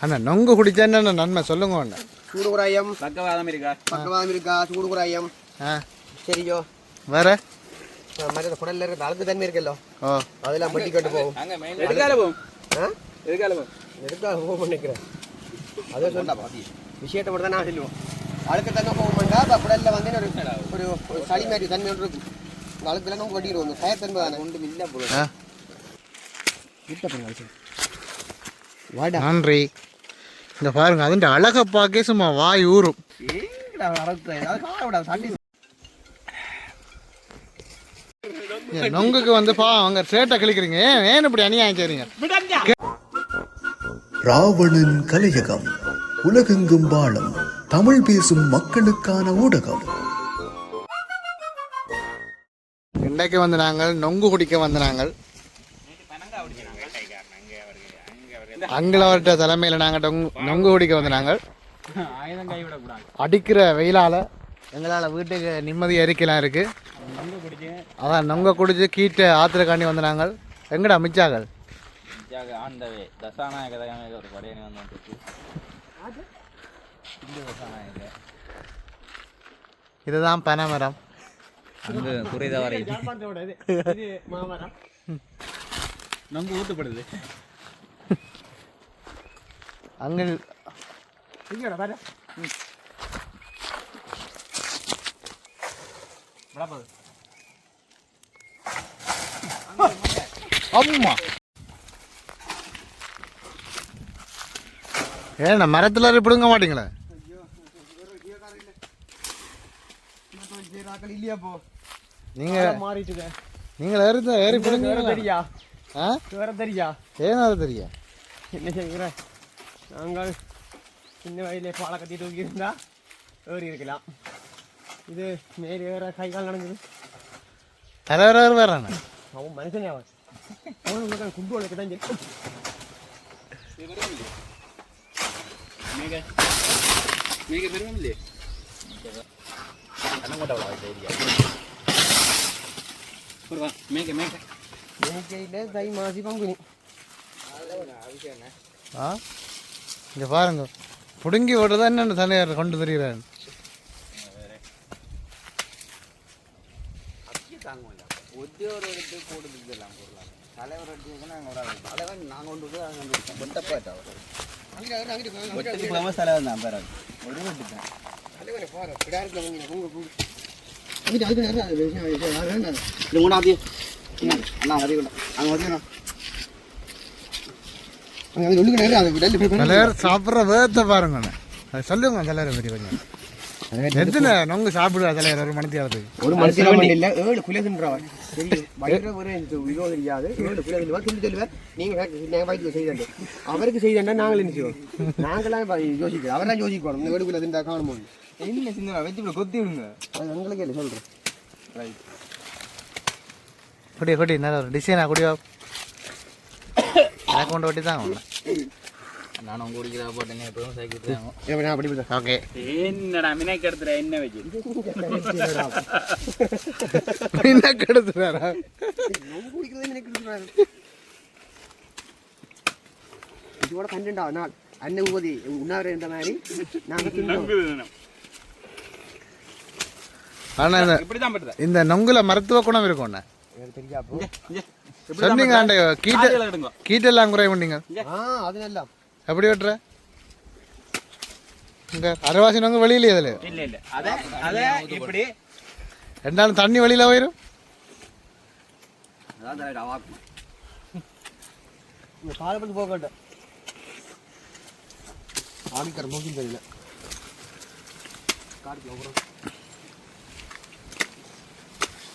அண்ணா நொங்கு குடிச்சா என்ன நன்மை? சொல்லுங்க அண்ணா. சூடு குராயம் பக்கவாதம் இருக்கா? பக்கவாதம் இருக்கா? சூடு குராயம் ஆ சரியோ வேற? மற்ற குடல்ல இருக்க அழுக்கு தன்மை இருக்கല്ലോ ஓ. அதெல்லாம் மட்டி கொண்டு மெயின் எதுக்கால போகும்? ஆ? எதுக்கால போகும்? எதுக்காக போக பண்ணிக்கிறேன் அதே சொல்ல விஷயத்தை மட்டும் தான் நான் சொல்லுவோம் அழுக்கு தன்மை போகும்டா அப்போ குடல்ல வந்து ஒரு ஒரு சளி மாதிரி தன்மை ஒன்று இருக்கும் இந்த அழுக்குல நம்ம கொட்டிடுவோம். தானே ஒன்றும் இல்லை போல. நன்றி. இந்த பாருங்க அதுண்ட அழகை பார்க்க சும்மா வாய் ஊறும். நொங்குக்கு வந்து பா அவங்க சேட்டை கிழிக்கிறீங்க. ஏன் ஏன் இப்படி அநியாயம் செய்றீங்க? ராவணன் கலையகம் உலகெங்கும் வாழும் தமிழ் பேசும் மக்களுக்கான ஊடகம். இன்றைக்கு வந்து நாங்கள் நொங்கு குடிக்க வந்து நாங்கள். அங்களவர்கிட்ட தலைமையில் நாங்கள் டொங்கு நொங்கு குடிக்க வந்து நாங்கள் அடிக்கிற வெயிலால் எங்களால் வீட்டுக்கு நிம்மதியாக இருக்கலாம் இருக்குது அதான் நொங்க குடிச்சு கீட்டை ஆத்திரக்காண்டி வந்து நாங்கள் எங்கடா மிச்சாக்கள்? ஆண்டவே தசாநாயக ஒரு படையணி வந்து இதுதான் பனைமரம். அங்கு குறைத வரை நொங்கு ஊத்துப்படுது அங்கே அம்மா. ஏண்ணா மரத்துல பிடுங்க மாட்டீங்களே? இல்லையா போ? நீங்க மாறிட்டு நீங்கள் ஏறி ஏறி பிடுங்க. தெரியா? ஆ? வேற தெரியா? ஏன் அது தெரியும் என்ன செய்கிற நாங்கள் சின்ன வயதிலே பாலை கட்டி தூக்கி இருந்தா ஏறி இருக்கலாம். இது மேலே ஏற கை கால் நடக்குது தலைவர் வேற அவன் மனுஷனே அவன். அவனுக்கு குண்டு உழைக்க தான் சொல்லி மேக மேக. பெருமில்லே கண்ணங்கோட்டை ஏரியா ஒரு மேக மேக எண்ணிக்கையில் தை மாசி பங்குனி. ஆ? இங்கே பாருங்க. பிடுங்கி விடுறதா என்னென்ன தலைவர் கொண்டு மூணாவது. அண்ணா அதே கூட அங்கே வந்து தலைவர் சாப்பிட்ற வேகத்தை பாருங்கண்ணே அது சொல்லுங்க தலைவர் பற்றி கொஞ்சம். எத்தனை நொங்கு சாப்பிடுவா தலைவர் ஒரு மணித்தி ஆகிறதுக்கு ஒரு மனுஷன் இல்ல ஏழு குலை தின்றவர் வயிறு ஒரு இதோ தெரியாது ஏழு குலை தின்றவர் துண்டு சொல்லுவார் நீங்க நீங்க வயிற்றுல செய்தண்டு அவருக்கு செய்தண்டா நாங்கள் என்ன செய்வோம்? நாங்களாம் யோசிக்கிறோம். அவர் தான் யோசிக்கணும். இந்த ஏழு குலை தின்றா காணுமோ என்ன சின்ன வச்சு கொத்தி விடுங்க. அது எங்களுக்கு இல்லை சொல்றேன். கொடி கொடி நல்ல ஒரு டிசைனா கொடியோ எனக்கு கொண்டு ஒட்டி தான் நானும் உங்க குடிக்கிறா போட்டேன் எப்பவும் சைக்கிள் நான் அப்படி ஓகே என்னடா மினைக்கு எடுத்துற என்ன வச்சு என்ன கெடுத்துறாரா இதோட பன்னெண்டாவது நாள் அன்னை ஊதி உண்ணாவிர இருந்த மாதிரி நாங்கள் தின்னோம் ஆனால் இந்த நொங்குல மருத்துவ குணம் இருக்கும்ண்ணே எனக்கு தெரியாப்போ சொன்னீங்க கீட்ட கீட்டெல்லாம் குறைய பண்ணீங்க எப்படி வெட்டுற? இங்க அரைவாசி நொங்கு வெளியிலே அதில். இல்ல இல்ல. அத அத இப்படி. ரெண்டாலும் தண்ணி வெளியில போயிடும் அதான் அவாக்கும் இந்த காலை பண்ணி போக மாட்டேன் ஆமிக்கிற மூக்கில் தெரியல.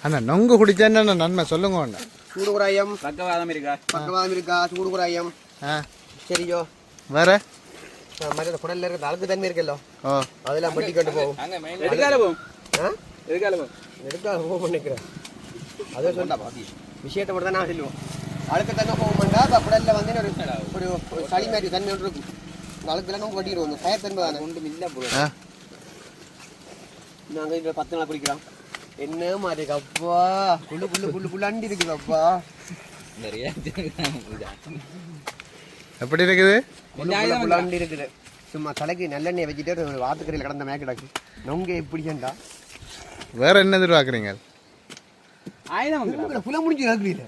அண்ணா நொங்கு குடிச்சா என்ன நன்மை? சொல்லுங்க அண்ணா. சூடு குராயம் பக்கவாதம் இருக்கா? பக்கவாதம் இருக்கா? சூடு குராயம் ஆ. சரியோ. வேற? மற்ற குடல்ல இருக்க அழுக்கு தன்மை இருக்கല്ലോ ஓ. அதெல்லாம் மட்டி கொண்டு போகும். எதுக்கால போகும்? எதுக்கால போகும்? எதுக்காக போக பண்ணிக்கிறேன் அதே சொல்ல விஷயத்தை மட்டும் தான் நான் சொல்லுவோம் அழுக்கு தன்மை போகும்டா அப்போ குடல்ல வந்து ஒரு ஒரு சளி மாதிரி தன்மை ஒன்று இருக்கும். இந்த அழுக்குல நம்ம கொட்டிடுவோம். இந்த கயத்தன்மை தானே. ஒன்றும் இல்ல போல ஆ. நாங்கள் இதில் பத்து நாள் குடிக்கிறோம். என்ன மாதிரி அப்பா புல்லு புல்லு புல்லு அண்டி இருக்குது அப்பா நிறைய எப்படி இருக்குது? புலாண்டு இருக்குது. சும்மா தலைக்கு நல்லெண்ணெய் வச்சுட்டு ஒரு வாத்துக்கரையில் கடந்த மேக் கிடக்கு. நொங்க எப்படி சென்றா வேற என்ன எதிர்பார்க்குறீங்க? புல முடிஞ்சு கேட்குறீங்க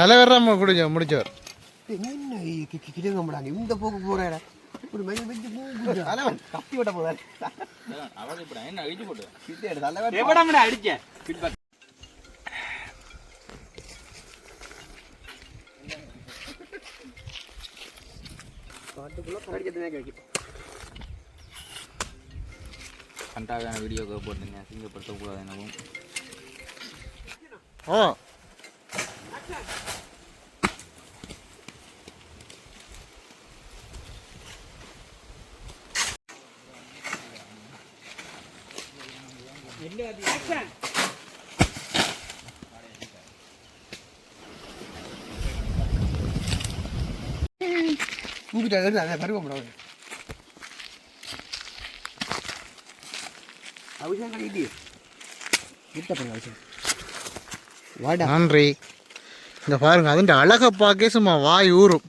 தலைவர் தான் முடிஞ்ச முடிச்சவர். என்ன கிழங்கம்படாங்க இந்த போக்கு போறேன் ஒரு மையம் வச்சு போகுது. தலைவன் கத்தி விட போதாரு அவள் இப்படி என்ன அழிச்சு போட்டு? தலைவன் எவ்வளோ அடிச்ச? காட்டுக்குள்ள கரடிக்கிறது மேக் வைக்கும் கண்டாகான வீடியோக்கு போட்டுங்க அசிங்கப்படுத்தக்கூடாது எனவும். ஓ மூக்கிட்ட அதை பருவம் கட்டிட்டு விட்ட பண்ணுங்க அபிஷேகம். வாடா. நன்றி. இந்த பாருங்க அதுண்ட அழகை பார்க்க சும்மா வாய் ஊறும்.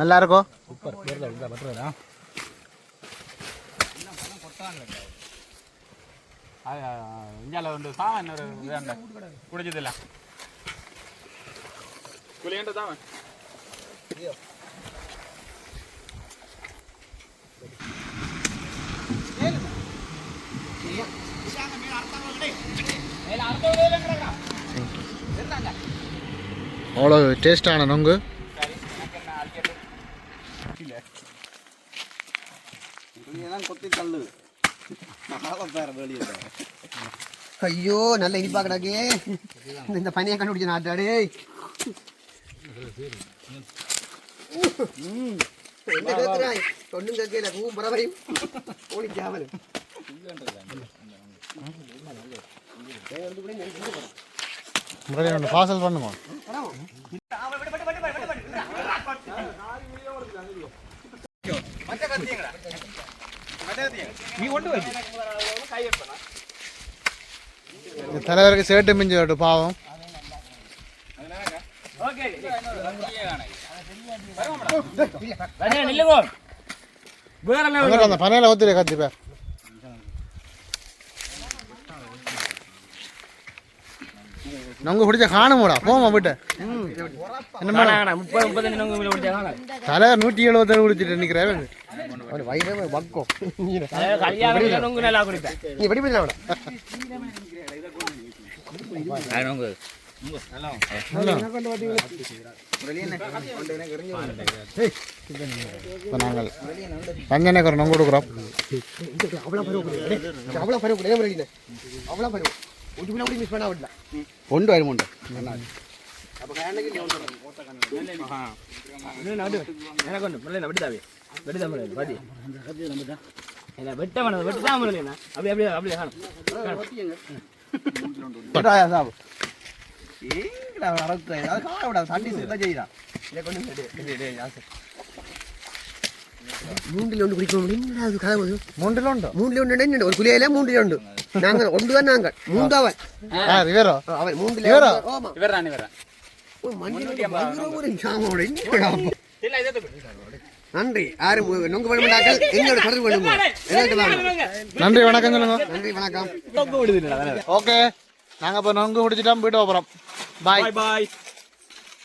நல்லா இருக்கோ. இந்தியாவில் வந்து சாவன் ஒரு குடிச்சதில்ல குளியண்ட தான் அவ்வளோ டேஸ்டான நொங்கு. கொத்தி தள்ளு ஐயோ நல்ல இனிப்பா கிடக்கு இந்த பனியை கண்டுபிடிச்ச நாட்டாடே என்ன கேட்கிறாய் ஒன்றும் கேட்கல பூவும் பறவையும் பார்சல் பண்ணுங்க. இந்த தலைவருக்கு சேட்டு மிஞ்சி விட்டு பாவம். அந்த பனையில ஒத்துரு கத்திப்ப நொங்கு பிடிச்ச காணுமோடா போமா விட்டு. என்ன முப்பது முப்பத்தஞ்சு தலைவர் நூற்றி எழுபத்தேழு குடிச்சிட்டு நிற்கிறாரு. அவன் வயிறு வக்கம் நீ வெடி பண்ணல அவனை நாங்கள் பஞ்சனைக்கு ஒரு நொங்கு கொடுக்குறோம் அவ்வளோ கொடுக்குறேன் அவ்வளோ முறையில் அவ்வளோ பருவம் ஒரு கூட மிஸ் பண்ண விடல ஒன்று வரும் உண்டு எனக்கு ஒன்று பிள்ளை வெட்டுதாவே வெட்டுதா முடியாது பாதி. என்ன வெட்ட வேணாம் வெட்டு தான் முடியல அப்படி அப்படியே அப்படியே காணும். மூன்றில் ஒன்று குடிக்க முடியும் அது கதை போதும் மூன்றில் மூன்றில் ஒன்று என்ன ஒரு குளியில மூன்றில் ஒன்று. நாங்கள் ஒன்று தான் நாங்கள். மூன்றாவன். ஆ ரிவேரோ அவன் மூன்றில் இவரா? ஆமா. இவர் தான் இவர் ஓ, மஞ்சள் பயங்கர ஒரு ஞாபகம் என்னடா அப்போ? நன்றி. யாரும் நொங்கு வேணுமென்றாக்கள் என்னோட தொடர்பு வேணுமோ நன்றி வணக்கம் சொல்லுங்க. நன்றி வணக்கம். ஓகே நாங்கள் இப்போ நொங்கு குடிச்சிட்டோம் போயிட்டு போகிறோம் பாய் பாய்